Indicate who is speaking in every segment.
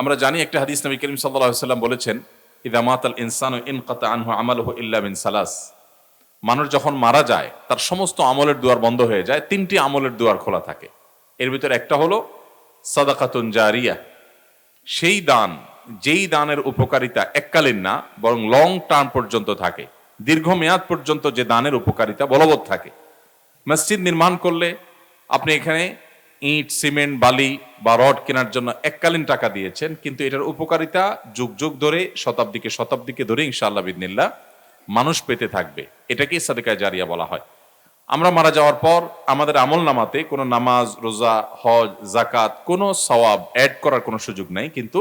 Speaker 1: আমরা জানি একটা হাদিস নবী করিম সাল্লাম বলেছেন ইদামাত আল ইনসান ইন কাতা আনহু আমাল ইল্লা বিন সালাস। মানুষ যখন মারা যায়, তার সমস্ত আমলের দুয়ার বন্ধ হয়ে যায়, তিনটি আমলের দুয়ার খোলা থাকে। এর ভিতরে একটা হলো সাদাকাতুন জারিয়া। সেই দান, যেই দানের উপকারিতা এককালীন না, বরং লং টার্ম পর্যন্ত থাকে। দীর্ঘমেয়াদ পর্যন্ত যে দানের উপকারিতা বলবৎ থাকে। মসজিদ নির্মাণ করলে আপনি এখানে ইট, সিমেন্ট, বালি বা রড কেনার জন্য এককালীন টাকা দিয়েছেন, কিন্তু এটার উপকারিতা যুগ যুগ ধরে, শতাব্দীকে শতাব্দীকে ধরে ইনশাআল্লাহ বিদিনিল্লা মানুষ পেতে থাকবে। এটাকেই সাদেকায় জারিয়া বলা হয়। আমরা মারা যাওয়ার পর আমাদের আমল নামাতে কোনো নামাজ, রোজা, হজ জাকাত কোনো সওয়াব অ্যাড করার কোনো সুযোগ নেই, কিন্তু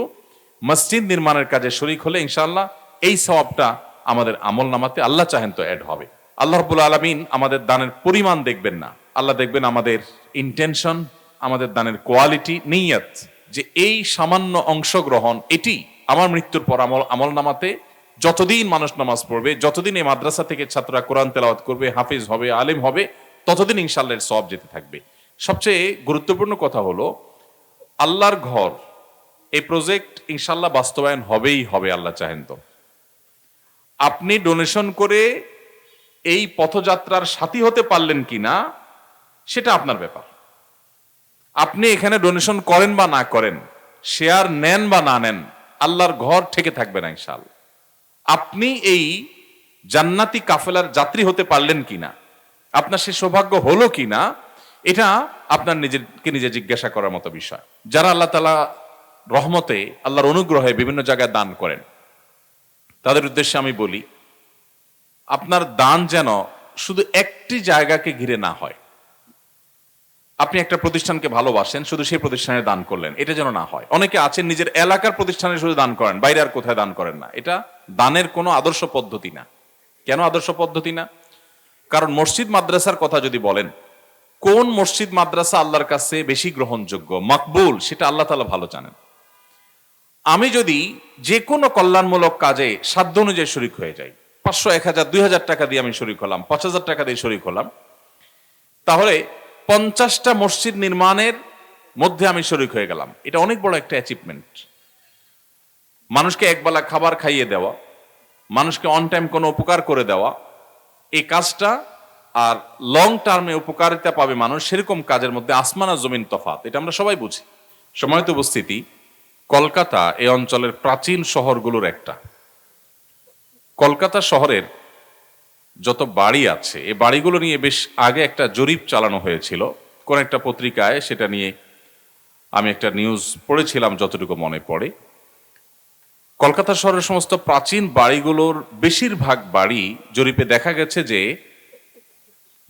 Speaker 1: মসজিদ নির্মাণের কাজে শরিক হলে ইনশাআল্লাহ এই সওয়াবটা আমাদের আমল নামাতে আল্লাহ চাহেন তো অ্যাড হবে। আল্লাহ রবুল আলমিন আমাদের দানের পরিমাণ দেখবেন না। আল্লাহ দেখবেন আমাদের ইন্টেনশন আমাদের দানের কোয়ালিটি, নিয়ত যে এই সামান্য অংশগ্রহণ, এটি আমার মৃত্যুর পর আমল আমল নামাতে যতদিন মানুষ নামাজ পড়বে, যতদিন এই মাদ্রাসা থেকে ছাত্ররা কোরআন তেলাওয়াত করবে, হাফিজ হবে, আলেম হবে, ততদিন ইনশাল্লাহ সব যেতে থাকবে। সবচেয়ে গুরুত্বপূর্ণ কথা হলো, আল্লাহর ঘর, এই প্রজেক্ট ইনশাল্লাহ বাস্তবায়ন হবেই হবে, আল্লাহ চাহেন তো। আপনি ডোনেশন করে এই পথযাত্রার সাথী হতে পারলেন কিনা, সেটা আপনার ব্যাপার। আপনি এখানে ডোনেশন করেন বা না করেন শেয়ার নেন বা না নেন, আল্লাহর ঘর থেকে থাকবে না ইনশাল্লাহ আপনি এই জান্নাতি কাফেলার যাত্রী হতে পারলেন কিনা, আপনার সে সৌভাগ্য হলো কিনা, এটা আপনার নিজেকে নিজে জিজ্ঞাসা করার মতো বিষয়। যারা আল্লাহ তালা রহমতে, আল্লাহর অনুগ্রহে বিভিন্ন জায়গায় দান করেন, তাদের উদ্দেশ্যে আমি বলি, আপনার দান যেন শুধু একটি জায়গাকে ঘিরে না হয় আপনি একটা প্রতিষ্ঠানকে ভালোবাসেন, শুধু সেই প্রতিষ্ঠানে দান করলেন। এটা যেন না হয়। অনেকে আছেন, নিজের এলাকার প্রতিষ্ঠানে শুধু দান করেন, বাইরে আর কোথায় দান করেন না। এটা দানের কোনো আদর্শ পদ্ধতি না। কেন আদর্শ পদ্ধতি না? কারণ মসজিদ মাদ্রাসার কথা যদি বলেন, কোন মসজিদ মাদ্রাসা আল্লাহর কাছে বেশি গ্রহণযোগ্য? মকবুল, সেটা আল্লাহ তালা ভালো জানেন। আমি যদি যে কোনো কল্যাণমূলক কাজে সাধ্য অনুযায়ী শরিক হয়ে যাই, পাঁচশো, এক হাজার, দুই হাজার টাকা দিয়ে আমি শরিক হলাম, পাঁচ হাজার টাকা দিয়ে শরিক হলাম, তাহলে পঞ্চাশটা মসজিদ নির্মাণের মধ্যে আমি শরিক হয়ে গেলাম। এটা অনেক বড় একটা অ্যাচিভমেন্ট মানুষকে একবেলা খাবার খাইয়ে দেওয়া, মানুষকে অন টাইম কোনো উপকার করে দেওয়া, এই কাজটা আর লং টার্মে উপকারিতা পাবে মানুষ সেরকম কাজের মধ্যে আসমান আর জমিন তফাত এটা আমরা সবাই বুঝি। সময়ত উপস্থিতি, কলকাতা এই অঞ্চলের প্রাচীন শহরগুলোর একটা। কলকাতা শহরের যত বাড়ি আছে এই বাড়িগুলো নিয়ে বেশ আগে একটা জরিপ চালানো হয়েছিল। কোন একটা পত্রিকায় সেটা নিয়ে আমি একটা নিউজ পড়েছিলাম যতটুকু মনে পড়ে। কলকাতা শহরের সমস্ত প্রাচীন বাড়িগুলোর বেশিরভাগ বাড়ি জরিপে দেখা গেছে যে,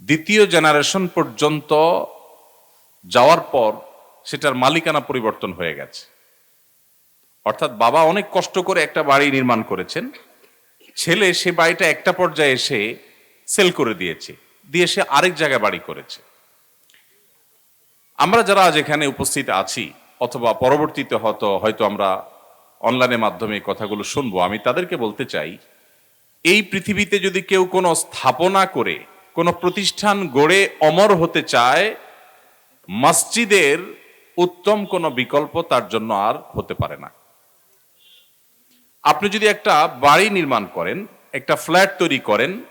Speaker 1: দ্বিতীয় জেনারেশন পর্যন্ত যাওয়ার পর সেটার মালিকানা পরিবর্তন হয়ে গেছে। অর্থাৎ বাবা অনেক কষ্ট করে একটা বাড়ি নির্মাণ করেছেন। ছেলে সে বাড়িটা একটা পর্যায়ে এসে সেল করে দিয়েছে, দিয়ে সে আরেক জায়গায় বাড়ি করেছে। আমরা যারা আজ এখানে উপস্থিত আছি, অথবা পরবর্তীতে হয়তো হয়তো আমরা অনলাইনের মাধ্যমে কথাগুলো শুনব, আমি তাদেরকে বলতে চাই, এই পৃথিবীতে যদি কেউ কোনো স্থাপনা করে, কোনো প্রতিষ্ঠান গড়ে অমর হতে চায়, মসজিদের উত্তম কোনো বিকল্প তার জন্য আর হতে পারে না। আপনি যদি একটা বাড়ি নির্মাণ করেন, একটা ফ্ল্যাট তৈরি করেন,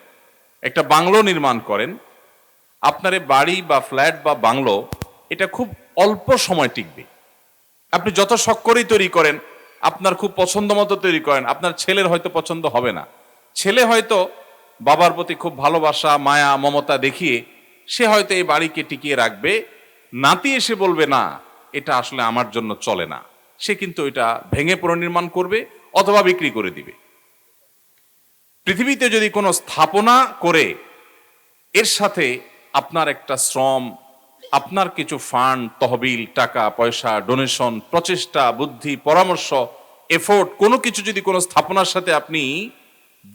Speaker 1: একটা বাংলো নির্মাণ করেন, আপনার বাড়ি বা ফ্ল্যাট বা বাংলো, এটা খুব অল্প সময় টিকবে। আপনি যত শখ করেই তৈরি করেন, আপনার খুব পছন্দ মতো তৈরি করেন, আপনার ছেলের হয়তো পছন্দ হবে না। ছেলে হয়তো বাবার প্রতি খুব ভালোবাসা, মায়া, মমতা দেখিয়ে সে হয়তো এই বাড়িকে টিকিয়ে রাখবে। নাতি এসে বলবে, না, এটা আসলে আমার জন্য চলে না। সে কিন্তু এটা ভেঙে পুনর্নির্মাণ করবে অথবা বিক্রি করে দিবে। পৃথিবীতে যদি কোনো স্থাপনা করে, এর সাথে আপনার একটা শ্রম, আপনার কিছু ফান্ড, তহবিল, টাকা, পয়সা, ডোনেশন, প্রচেষ্টা, বুদ্ধি, পরামর্শ, এফোর্ট, কোনো কিছু যদি কোনো স্থাপনার সাথে আপনি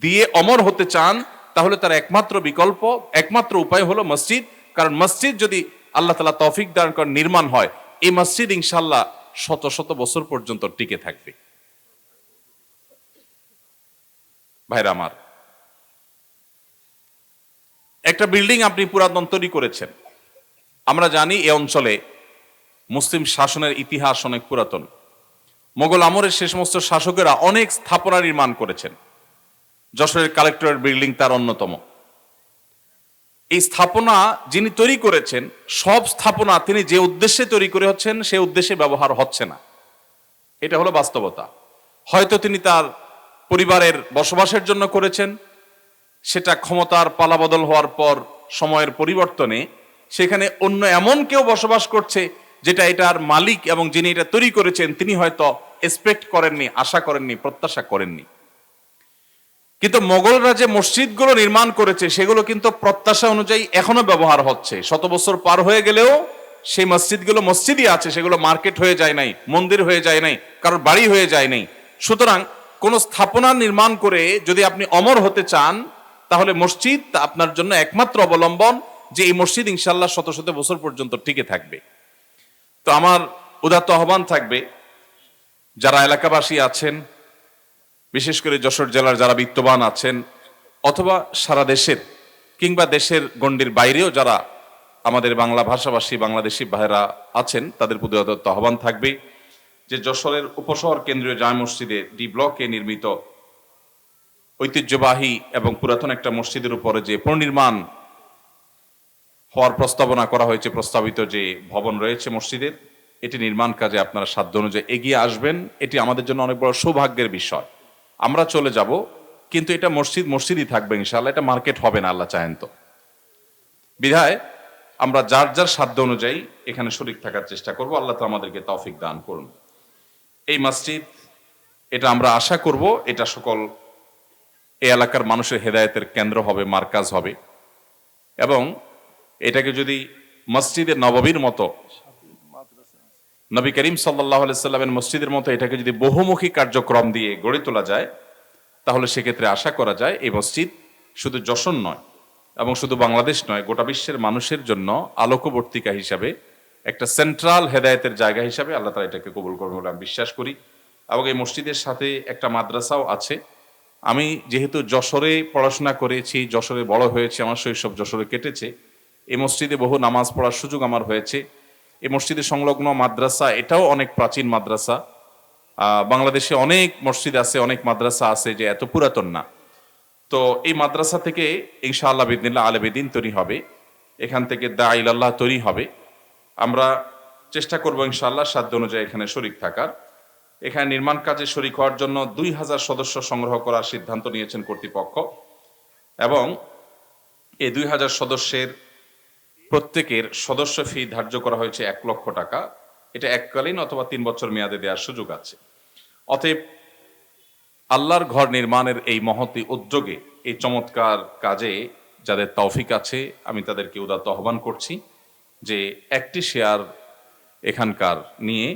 Speaker 1: দিয়ে অমর হতে চান, তাহলে তার একমাত্র বিকল্প, একমাত্র উপায় হলো মসজিদ। কারণ মসজিদ যদি আল্লাহ তালা তৌফিক দান নির্মাণ হয়, এই মসজিদ ইনশাল্লাহ শত শত বছর পর্যন্ত টিকে থাকবে। ভাইরা আমার। একটা বিল্ডিং আপনি পুরাতন তৈরি করেছেন। আমরা জানি এ অঞ্চলে মুসলিম শাসনের ইতিহাস অনেক পুরাতন। মোগল আমরের সে সমস্ত শাসকেরা অনেক স্থাপনা নির্মাণ করেছেন। যশোরের কালেক্টরেট বিল্ডিং তার অন্যতম। এই স্থাপনা যিনি তৈরি করেছেন, সব স্থাপনা তিনি যে উদ্দেশ্যে তৈরি করে হচ্ছেন, সে উদ্দেশ্যে ব্যবহার হচ্ছে না। এটা হলো বাস্তবতা। হয়তো তিনি তার পরিবারের বসবাসের জন্য করেছেন, সেটা ক্ষমতার পালাবদল হওয়ার পর সময়ের পরিবর্তনে, সেখানে অন্য এমন কেউ বসবাস করছে যেটা এটার মালিক এবং যিনি এটা তৈরি করেছেন, তিনি হয়তো এক্সপেক্ট করেননি, আশা করেননি, প্রত্যাশা করেননি। কিন্তু মোগলরা যে মসজিদগুলো নির্মাণ করেছে, সেগুলো কিন্তু প্রত্যাশা অনুযায়ী এখনও ব্যবহার হচ্ছে। শত বছর পার হয়ে গেলেও সেই মসজিদগুলো মসজিদই আছে, সেগুলো মার্কেট হয়ে যায় নাই, মন্দির হয়ে যায় নাই, কারোর বাড়ি হয়ে যায় নাই। সুতরাং কোন স্থাপনা নির্মাণ করে যদি আপনি অমর হতে চান, তাহলে মসজিদ আপনার জন্য একমাত্র অবলম্বন যে এই মসজিদ ইনশাল্লাহ শত শত বছর পর্যন্ত টিকে থাকবে। তো আমার উদাত্ত আহ্বান থাকবে, যারা এলাকাবাসী আছেন, বিশেষ করে যশোর জেলার যারা বিত্তবান আছেন, অথবা সারা দেশের কিংবা দেশের গণ্ডির বাইরেও যারা আমাদের বাংলা ভাষাভাষী বাংলাদেশি ভাইরা আছেন, তাদের প্রতি আহ্বান থাকবে। যে যশোরের উপশহর কেন্দ্রীয় জায় মসজিদে ডি ব্লকে নির্মিত ঐতিহ্যবাহী এবং পুরাতন একটা মসজিদের উপরে যে পুনর্নির্মাণ হওয়ার প্রস্তাবনা করা হয়েছে, প্রস্তাবিত যে ভবন রয়েছে মসজিদের, এটি নির্মাণ কাজে আপনারা সাধ্য অনুযায়ী এগিয়ে আসবেন। এটি আমাদের জন্য অনেক বড় সৌভাগ্যের বিষয়। আমরা চলে যাব, কিন্তু এটা মসজিদ, মসজিদই থাকবে ইনশাআল্লাহ, এটা মার্কেট হবে না, আল্লাহ চাহেন তো। বিধায় আমরা যার যার সাধ্য অনুযায়ী এখানে শরিক থাকার চেষ্টা করব। আল্লাহ তো আমাদেরকে তৌফিক দান করুন। এই মসজিদ, এটা আমরা আশা করব এটা সকল এই এলাকার মানুষের হেদায়েতের কেন্দ্র হবে, মার্কাজ হবে। এবং এটাকে যদি মসজিদের নববীর মতো, নবী করিম সাল্লাহ সাল্লামের মসজিদের মতো এটাকে যদি বহুমুখী কার্যক্রম দিয়ে গড়ে তোলা যায়, তাহলে সেক্ষেত্রে আশা করা যায় এই মসজিদ শুধু যশন নয় এবং শুধু বাংলাদেশ নয়, গোটা বিশ্বের মানুষের জন্য আলোকবর্তিকা হিসাবে একটা সেন্ট্রাল হেদায়েতের জায়গা হিসাবে আল্লাহ তালা এটাকে কবুল করবে বলে আমি বিশ্বাস করি। এবং এই মসজিদের সাথে একটা মাদ্রাসাও আছে। আমি যেহেতু যশোরে পড়াশোনা করেছি, যশোরে বড় হয়েছে, আমার শৈশব যশোরে কেটেছে। এই মসজিদে বহু নামাজ পড়ার সুযোগ আমার হয়েছে। এই মসজিদে সংলগ্ন মাদ্রাসা, এটাও অনেক প্রাচীন মাদ্রাসা। বাংলাদেশে অনেক মসজিদ আছে, অনেক মাদ্রাসা আছে যে এত পুরাতন না। তো এই মাদ্রাসা থেকে ইনশাআল্লাহ বিদিনিল্লাহ আলবেদিন তৈরি হবে। এখান থেকে দা ইলাল্লাহ তৈরি হবে। আমরা চেষ্টা করব ইনশাআল্লাহ সাধ্য অনুযায়ী এখানে শরিক থাকার। এখানে নির্মাণ কাজে শরিক হওয়ার জন্য দুই হাজার সদস্য সংগ্রহ করার সিদ্ধান্ত নিয়েছেন কর্তৃপক্ষ এবং এই দুই হাজার সদস্যের প্রত্যেকের সদস্য ফি ধার্য করা হয়েছে এক লক্ষ টাকা। এটা এককালীন অথবা তিন বছর মেয়াদে দেওয়ার সুযোগ আছে। অতএব আল্লাহর ঘর নির্মাণের এই মহতি উদ্যোগে এই চমৎকার কাজে যাদের তৌফিক আছে, আমি তাদেরকে উদাত্ত আহ্বান করছি। যে একটি শেয়ার এখানকার নিয়ে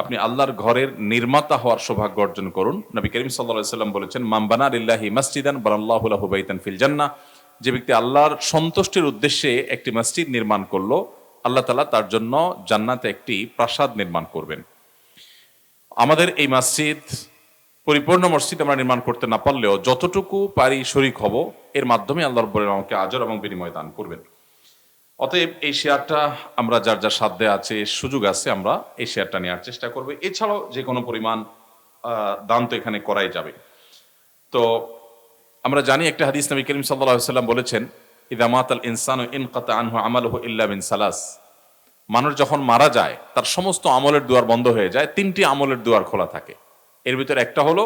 Speaker 1: আপনি আল্লাহর ঘরের নির্মাতা হওয়ার সৌভাগ্য অর্জন করুন। নবী করিম সাল্লাম বলেছেন মাম্বানা লিল্লাহি মসজিদান বারাল্লাহুল্লাহু বাইতান ফিল জান্নাহ। যে ব্যক্তি আল্লাহর সন্তুষ্টির উদ্দেশ্যে একটি মসজিদ নির্মাণ করল, আল্লাহ তালা তার জন্য জান্নাতে একটি প্রাসাদ নির্মাণ করবেন। আমাদের এই মসজিদ, পরিপূর্ণ মসজিদ আমরা নির্মাণ করতে না পারলেও যতটুকু পারি শরিক হব, এর মাধ্যমে আল্লাহ রব্বুল আমাকে আজর এবং বিনিময় দান করবেন। অতএব এই শেয়ারটা আমরা যার যার সাধ্যে আছে সুযোগ আছে, আমরা এই শেয়ারটা নেওয়ার চেষ্টা করব। এছাড়াও যে কোনো পরিমাণ দান তো এখানে করাই যাবে। তো আমরা জানি একটা হাদিস নবী করিম সাল্লাহ সাল্লাম বলেছেন ইদামাত আল ইনসান ইন কাতা আনহু আমালহু ইল্লা বিন সালাস। মানুষ যখন মারা যায়, তার সমস্ত আমলের দুয়ার বন্ধ হয়ে যায়, তিনটি আমলের দুয়ার খোলা থাকে। এর ভিতরে একটা হলো,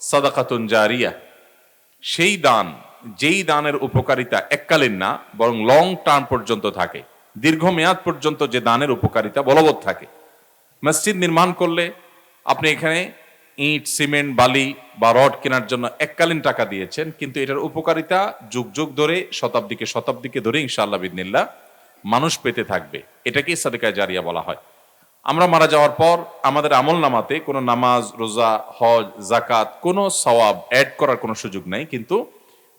Speaker 1: সাদাকাতুন জারিয়া। সেই দান যেই দানের উপকারিতা এককালীন না, বরং লং টার্ম পর্যন্ত থাকে। দীর্ঘমেয়াদ পর্যন্ত যে দানের উপকারিতা বলবৎ থাকে। মসজিদ নির্মাণ করলে আপনি এখানে ইট, সিমেন্ট, বালি বা রড কেনার জন্য এককালীন টাকা দিয়েছেন, কিন্তু এটার উপকারিতা যুগ যুগ ধরে, শতাব্দীকে শতাব্দীকে ধরে ইনশাআল্লাহ বিদিনিল্লাহ মানুষ পেতে থাকবে। এটাকেই সাদেকায় জারিয়া বলা হয়। আমরা মারা যাওয়ার পর আমাদের আমল নামাতে কোনো নামাজ, রোজা, হজ জাকাত কোনো সওয়াব অ্যাড করার কোনো সুযোগ নাই, কিন্তু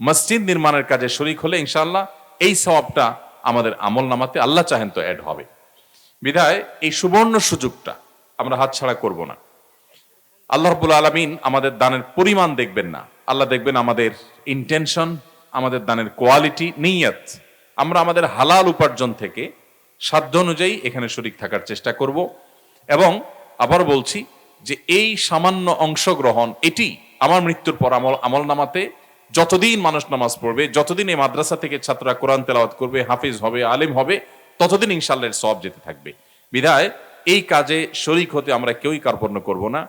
Speaker 1: মসজিদ নির্মাণের কাজে শরিক হলে ইনশাল্লাহ এই সওয়াবটা আমাদের আমল নামাতে আল্লাহ চাহেন তো অ্যাড হবে। বিধায় এই সুবর্ণ সুযোগটা আমরা হাতছাড়া করব না। আল্লাহ রবুল আলমিন আমাদের দানের পরিমাণ দেখবেন না। আল্লাহ দেখবেন আমাদের ইন্টেনশন আমাদের দানের কোয়ালিটি নিয়ত। আমরা আমাদের হালাল উপার্জন থেকে সাধ্য অনুযায়ী এখানে শরিক থাকার চেষ্টা করব এবং আবার বলছি যে এই সামান্য অংশগ্রহণ, এটি আমার মৃত্যুর পর আমল আমল নামাতে যতদিন মানুষ নামাজ পড়বে, যতদিন এই মাদ্রাসা থেকে ছাত্ররা কোরআন তেলাওয়াত করবে, হাফিজ হবে, আলেম হবে, ততদিন ইনশাল্লাহ সব যেতে থাকবে। বিধায় এই কাজে শরিক হতে আমরা কেউই কার্পণ্য করব না।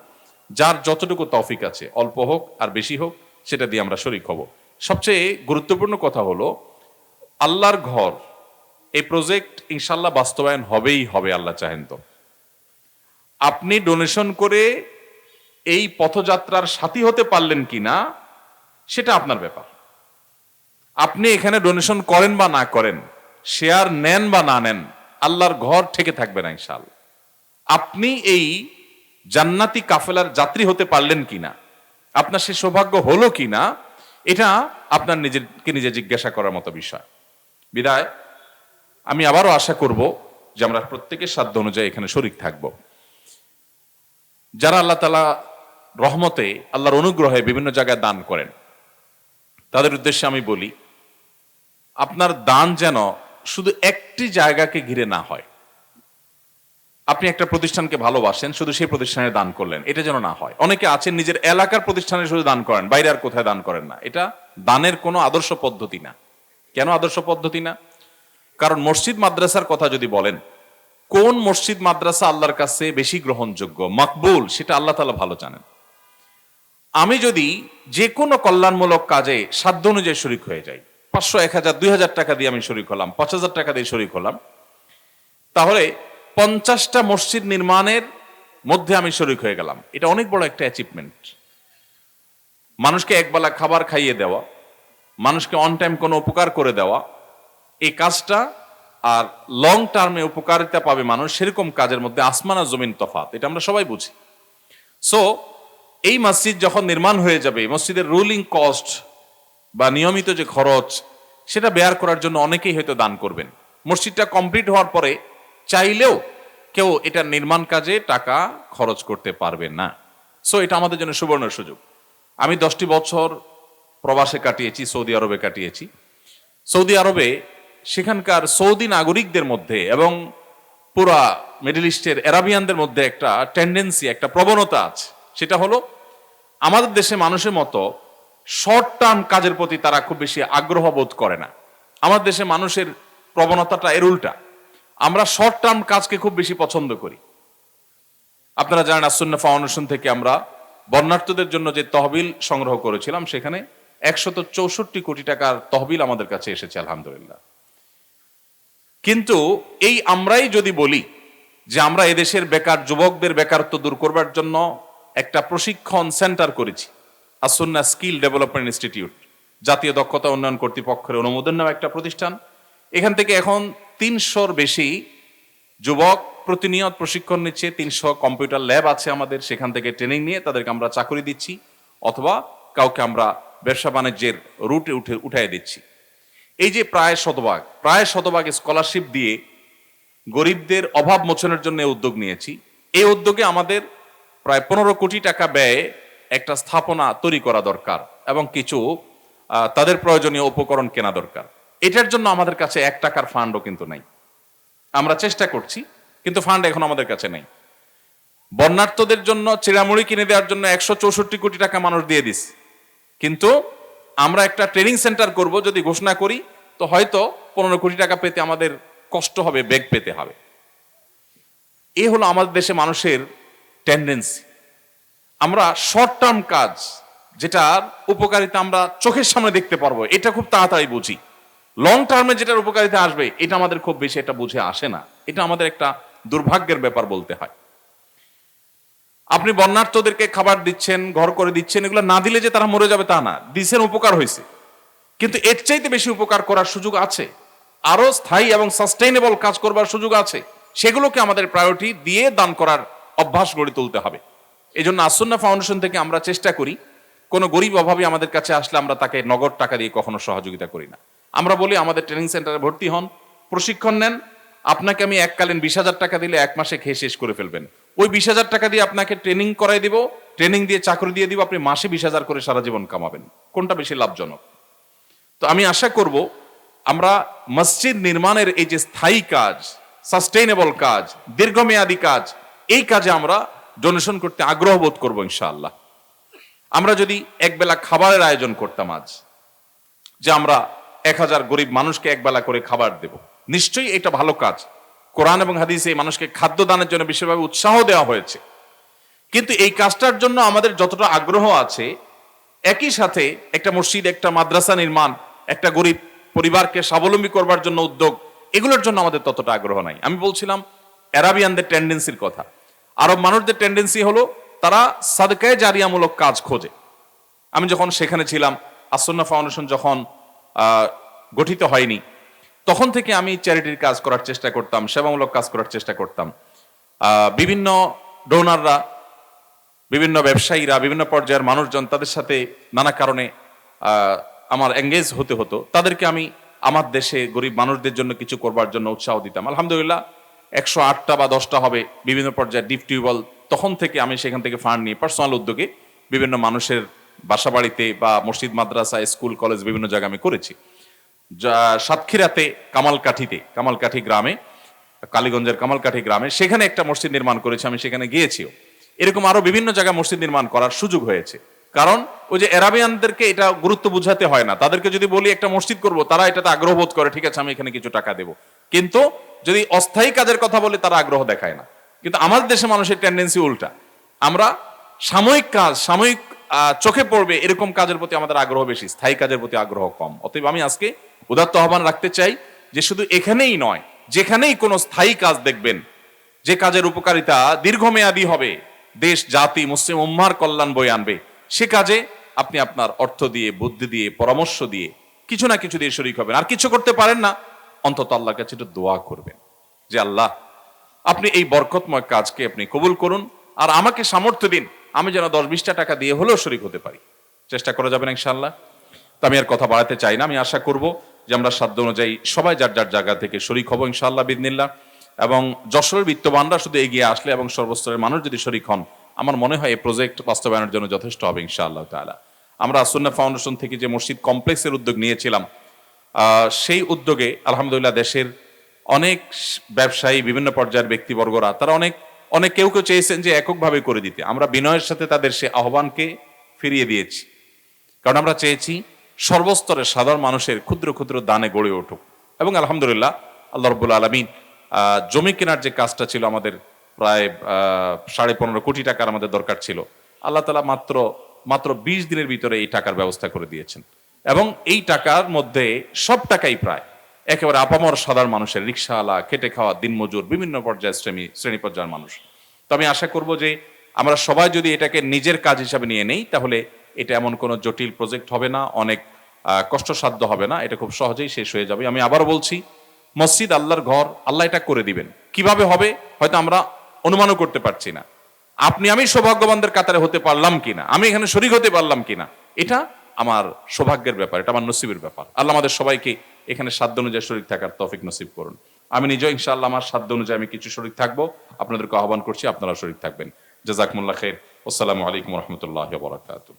Speaker 1: যার যতটুকু তৌফিক আছে, অল্প হোক আর বেশি হোক, সেটা দিয়ে আমরা শরিক হব। সবচেয়ে গুরুত্বপূর্ণ কথা হলো, আল্লাহর ঘর, এই প্রজেক্ট ইনশাল্লাহ বাস্তবায়ন হবেই হবে, আল্লাহ চাহেন তো। আপনি ডোনেশন করে এই পথযাত্রার সাথী হতে পারলেন কিনা সেটা আপনার ব্যাপার। আপনি এখানে ডোনেশন করেন বা না করেন শেয়ার নেন বা না নেন, আল্লাহর ঘর থেকে থাকবে না ইনশাল আপনি এই জান্নাতি কাফেলার যাত্রী হতে পারলেন কিনা, আপনার সে সৌভাগ্য হলো কিনা, এটা আপনার নিজেকে নিজে জিজ্ঞাসা করার মতো বিষয়। বিদায়, আমি আবারও আশা করব যে আমরা প্রত্যেকের সাধ্য অনুযায়ী এখানে শরিক থাকব। যারা আল্লাহ তালা রহমতে, আল্লাহর অনুগ্রহে বিভিন্ন জায়গায় দান করেন তাদের উদ্দেশ্যে আমি বলি, আপনার দান যেন শুধু একটি জায়গাকে ঘিরে না হয়। আপনি একটা প্রতিষ্ঠানকে ভালোবাসেন, শুধু সেই প্রতিষ্ঠানে দান করলেন, এটা যেন না হয়। অনেকে আছেন নিজের এলাকার প্রতিষ্ঠানে শুধু দান করেন, বাইরে আর কোথায় দান করেন না। এটা দানের কোনো আদর্শ পদ্ধতি না। কেন আদর্শ পদ্ধতি না? কারণ মসজিদ মাদ্রাসার কথা যদি বলেন, কোন মসজিদ মাদ্রাসা আল্লাহর কাছে বেশি গ্রহণযোগ্য? মাকবুল, সেটা আল্লাহ তালা ভালো জানেন। আমি যদি যে কোনো কল্যাণমূলক কাজে সাধ্য অনুযায়ী শরিক হয়ে যাই, পাঁচশো, এক হাজার, দুই হাজার টাকা দিয়ে আমি শরিক হলাম, পাঁচ হাজার টাকা দিয়ে শরিক হলাম, তাহলে পঞ্চাশটা মসজিদ নির্মাণের মধ্যে আমি শরিক হয়ে গেলাম। এটা অনেক বড় একটা অ্যাচিভমেন্ট মানুষকে একবেলা খাবার খাইয়ে দেওয়া, মানুষকে অন টাইম কোনো উপকার করে দেওয়া, এই কাজটা আর লং টার্মে উপকারিতা পাবে মানুষ, সেরকম কাজের মধ্যে আসমান জমিন তফাত এটা আমরা সবাই বুঝি। সো এই মসজিদ যখন নির্মাণ হয়ে যাবে, মসজিদের রুলিং কস্ট বা নিয়মিত যে খরচ, সেটা বেয়ার করার জন্য অনেকেই হয়তো দান করবেন। মসজিদটা কমপ্লিট হওয়ার পরে চাইলেও কেউ এটা নির্মাণ কাজে টাকা খরচ করতে পারবে না। সো এটা আমাদের জন্য সুবর্ণ সুযোগ। আমি দশটি বছর প্রবাসে কাটিয়েছি, সৌদি আরবে কাটিয়েছি। সৌদি আরবে সেখানকার সৌদি নাগরিকদের মধ্যে এবং পুরা মিডল ইস্টের অ্যারাবিয়ানদের মধ্যে একটা টেন্ডেন্সি একটা প্রবণতা আছে। সেটা হলো, আমাদের দেশে মানুষের মতো শর্ট টার্ম কাজের প্রতি তারা খুব বেশি আগ্রহ বোধ করে না। আমাদের দেশে মানুষের প্রবণতাটা এর উল্টা। আমরা শর্ট টার্ম কাজকে খুব বেশি পছন্দ করি। আপনারা জানেন আসন্না ফাউন্ডেশন থেকে আমরা বন্যার্থদের জন্য যে তহবিল সংগ্রহ করেছিলাম, সেখানে একশত চৌষট্টি কোটি টাকার তহবিল আমাদের কাছে এসেছে, আলহামদুলিল্লাহ। কিন্তু এই আমরাই যদি বলি যে আমরা এদেশের বেকার যুবকদের বেকারত্ব দূর করবার জন্য একটা প্রশিক্ষণ সেন্টার করেছি, আসন্না স্কিল ডেভেলপমেন্ট ইনস্টিটিউট, জাতীয় দক্ষতা উন্নয়ন কর্তৃপক্ষের অনুমোদন নেওয়া একটা প্রতিষ্ঠান। এখান থেকে এখন তিনশোর বেশি যুবক প্রতিনিয়ত প্রশিক্ষণ নিচ্ছে, তিনশো কম্পিউটার ল্যাব আছে আমাদের, সেখান থেকে ট্রেনিং নিয়ে তাদেরকে আমরা চাকরি দিচ্ছি, অথবা কাউকে আমরা ব্যবসা বাণিজ্যের রুটে উঠে উঠাই দিচ্ছি। এই যে প্রায় শতভাগ প্রায় শতভাগ স্কলারশিপ দিয়ে গরিবদের অভাব মোচনের জন্য উদ্যোগ নিয়েছি। এই উদ্যোগে আমাদের প্রায় পনেরো কোটি টাকা ব্যয়ে একটা স্থাপনা তৈরি করা দরকার এবং কিছু তাদের প্রয়োজনীয় উপকরণ কেনা দরকার। এটার জন্য আমাদের কাছে এক টাকার ফান্ডও কিন্তু নাই। আমরা চেষ্টা করছি, কিন্তু ফান্ড এখন আমাদের কাছে নেই। বন্যার্থদের জন্য চিরামুড়ি কিনে দেওয়ার জন্য একশো চৌষট্টি কোটি টাকা মানুষ দিয়ে দিস। কিন্তু আমরা একটা ট্রেনিং সেন্টার করব যদি ঘোষণা করি, তো হয়তো পনেরো কোটি টাকা পেতে আমাদের কষ্ট হবে বেগ পেতে হবে। এ হলো আমাদের দেশে মানুষের টেন্ডেন্সি আমরা শর্ট টার্ম কাজ, যেটার উপকারিতা আমরা চোখের সামনে দেখতে পারব, এটা খুব তাড়াতাড়ি বুঝি। লং টার্মে যেটার উপকারিতা আসবে, এটা আমাদের খুব বেশি এটা বুঝে আসে না। এটা আমাদের একটা দুর্ভাগ্যের ব্যাপার বলতে হয়। আপনি বন্যার্থদেরকে খাবার দিচ্ছেন, ঘর করে দিচ্ছেন, এগুলো না দিলে যে তারা মরে যাবে তা না। দিচ্ছেন উপকার হয়েছে। কিন্তু এর চাইতে বেশি উপকার করার সুযোগ আছে। আরও স্থায়ী এবং সাস্টেইনেবল কাজ করবার সুযোগ আছে। সেগুলোকে আমাদের প্রায়োরিটি দিয়ে দান করার অভ্যাস গড়ে তুলতে হবে। এই জন্য আসন্না ফাউন্ডেশন থেকে আমরা চেষ্টা করি, কোনো গরিব অভাবী আমাদের কাছে আসলে আমরা তাকে নগদ টাকা দিয়ে কখনো সহযোগিতা করি না। আমরা বলি, আমাদের ট্রেনিং সেন্টারে ভর্তি হন, প্রশিক্ষণ নেন। আপনাকে আমি এককালীন বিশ হাজার টাকা দিলে এক মাসে খেয়ে শেষ করে ফেলবেন। ওই বিশ হাজার টাকা দিয়ে আপনাকে ট্রেনিং করাই দিব। ট্রেনিং দিয়ে চাকরি দিয়ে দিব, আপনি মাসে বিশ হাজার করে সারা জীবন কামাবেন। কোনটা বেশি লাভজনক? তো আমি আশা করব, আমরা মসজিদ নির্মাণের এই যে স্থায়ী কাজ সাস্টেইনেবল কাজ, দীর্ঘমেয়াদী কাজ এই কাজে আমরা ডোনেশন করতে আগ্রহ বোধ করব ইনশাআল্লাহ। আমরা যদি একবেলা খাবারের আয়োজন করতাম আজ, যে আমরা এক হাজার গরিব মানুষকে একবেলা করে খাবার দেব। নিশ্চয়ই এটা ভালো কাজ। কোরআন এবং হাদিসে এই মানুষকে খাদ্য দানের জন্য বিশেষভাবে উৎসাহ দেওয়া হয়েছে। কিন্তু এই কাজটার জন্য আমাদের যতটা আগ্রহ আছে, একই সাথে একটা মসজিদ, একটা মাদ্রাসা নির্মাণ, একটা গরিব পরিবারকে স্বাবলম্বী করবার জন্য উদ্যোগ, এগুলোর জন্য আমাদের ততটা আগ্রহ নাই। আমি বলছিলাম, অ্যারাবিয়ানদের টেন্ডেন্সির কথা। আরব মানুষদের টেন্ডেন্সি হলো তারা সাদকায় জারিয়ামূলক কাজ খোঁজে। আমি যখন সেখানে ছিলাম আসন্না ফাউন্ডেশন যখন গঠিত হয়নি, তখন থেকে আমি চ্যারিটির কাজ করার চেষ্টা করতাম, সেবামূলক কাজ করার চেষ্টা করতাম। বিভিন্ন ডোনাররা বিভিন্ন ব্যবসায়ীরা, বিভিন্ন পর্যায়ের মানুষজন তাদের সাথে নানা কারণে আমার এঙ্গেজ হতে হতো। তাদেরকে আমি আমার দেশে গরিব মানুষদের জন্য কিছু করবার জন্য উৎসাহ দিতাম। আলহামদুলিল্লাহ একশো আটটা বা দশটা হবে বিভিন্ন পর্যায়ে ডিপ টিউবওয়েল, তখন থেকে আমি সেখান থেকে ফান্ড নিয়ে পার্সোনাল উদ্যোগে বিভিন্ন মানুষের বাসা বাড়িতে বা মসজিদ, মাদ্রাসা, স্কুল, কলেজ বিভিন্ন জায়গায় আমি করেছি। সাতক্ষীরাতে কামালকাঠিতে, কামালকাঠি গ্রামে, কালীগঞ্জের কামালকাঠি গ্রামে সেখানে একটা মসজিদ নির্মাণ করেছে, আমি সেখানে গিয়েছিও। এরকম আরও বিভিন্ন জায়গায় মসজিদ নির্মাণ করার সুযোগ হয়েছে। কারণ ওই যে এরাবিয়ানদেরকে এটা গুরুত্ব বুঝাতে হয় না। তাদেরকে যদি বলি একটা মসজিদ করব, তারা এটাতে আগ্রহ বোধ করে, ঠিক আছে, আমি এখানে কিছু টাকা দেব। কিন্তু যদি অস্থায়ী কাজের কথা বলে, তারা আগ্রহ দেখায় না। কিন্তু আমাদের দেশে মানুষের টেন্ডেন্সি উল্টা। আমরা সাময়িক কাজ, সাময়িক চোখে পড়বে এরকম কাজের প্রতি আমাদের আগ্রহ বেশি, স্থায়ী কাজের প্রতি আগ্রহ কম। অতএব আমি আজকে উদাত্ত আহ্বান রাখতে চাই যে শুধু এখানেই নয়, যেখানেই কোনো স্থায়ী কাজ দেখবেন, যে কাজের উপকারিতা দীর্ঘমেয়াদী হবে, দেশ, জাতি, মুসলিম উম্মার কল্যাণ বই আনবে, সে কাজে আপনি আপনার অর্থ দিয়ে, বুদ্ধি দিয়ে, পরামর্শ দিয়ে কিছু না কিছু দিয়ে শরিক হবেন। আর কিছু করতে পারেন না অন্তত আল্লাহর কাছে একটু দোয়া করবেন যে, আল্লাহ, আপনি এই বরকতময় কাজকে আপনি কবুল করুন আর আমাকে সামর্থ্য দিন, আমি যেন দশ বিশটা টাকা দিয়ে হলেও শরিক হতে পারি। চেষ্টা করা যাবে না ইনশাল্লাহ তো আমি আর কথা বাড়াতে চাই না। আমি আশা করব যে আমরা সাধ্য অনুযায়ী সবাই যার যার জায়গা থেকে শরিক হব ইনশাল্লাহ বিদিনিল্লাহ এবং যশোরের বিত্তবানরা শুধু এগিয়ে আসলে এবং সর্বস্তরের মানুষ যদি শরিক হন, আমার মনে হয় এই প্রজেক্ট বাস্তবায়নের জন্য যথেষ্ট হবে, ইনশাআল্লাহ তাআলা। আমরা আসন্না ফাউন্ডেশন থেকে যে মসজিদ কমপ্লেক্সের উদ্যোগ নিয়েছিলাম সেই উদ্যোগে আলহামদুলিল্লাহ দেশের অনেক ব্যবসায়ী, বিভিন্ন পর্যায়ের ব্যক্তিবর্গরা, তারা অনেক অনেক কেউ কেউ চেয়েছেন যে এককভাবে করে দিতে। আমরা বিনয়ের সাথে তাদের সে আহ্বানকে ফিরিয়ে দিয়েছি। কারণ আমরা চেয়েছি সর্বস্তরের সাধারণ মানুষের ক্ষুদ্র ক্ষুদ্র দানে গড়ে উঠুক। এবং আলহামদুলিল্লাহ আল্লাহ রব্বুল আলমিন জমি কেনার যে কাজটা ছিল আমাদের প্রায় সাড়ে পনেরো কোটি টাকার আমাদের দরকার ছিল। আল্লাহ তালা মাত্র মাত্র বিশ দিনের ভিতরে এই টাকার ব্যবস্থা করে দিয়েছেন। এবং এই টাকার মধ্যে সব টাকাই প্রায়। একেবারে আপামর সাধারণ মানুষের রিক্সাওয়ালা, খেটে খাওয়া দিনমজুর বিভিন্ন পর্যায়ের শ্রেণি শ্রেণি পর্যায়ের মানুষ। তো আমি আশা করব যে আমরা সবাই যদি এটাকে নিজের কাজ হিসাবে নিয়ে নেই, তাহলে এটা এমন কোনো জটিল প্রজেক্ট হবে না, অনেক কষ্টসাধ্য হবে না, এটা খুব সহজেই শেষ হয়ে যাবে। আমি আবার বলছি, মসজিদ আল্লাহর ঘর, আল্লাহ এটা করে দিবেন। কীভাবে হবে? হয়তো আমরা অনুমানও করতে পারছি না। আপনি, আমি সৌভাগ্যবানদের কাতারে হতে পারলাম কিনা? আমি এখানে শরিক হতে পারলাম কিনা? এটা আমার সৌভাগ্যের ব্যাপার, এটা আমার নসিবের ব্যাপার। আল্লাহ আমাদের সবাইকে এখানে সাধ্য অনুযায়ী শরীর থাকার তফিক নসিব করুন। আমি নিজেও ইনশাআল্লাহ আমার সাধ্য অনুযায়ী আমি কিছু শরীর থাকব, আপনাদেরকে আহ্বান করছি আপনারা শরীর থাকবেন। জাজাকমুল্লাহ খের আসসালামু আলাইকুম রহমতুল্লাহ বরাকাতুহ।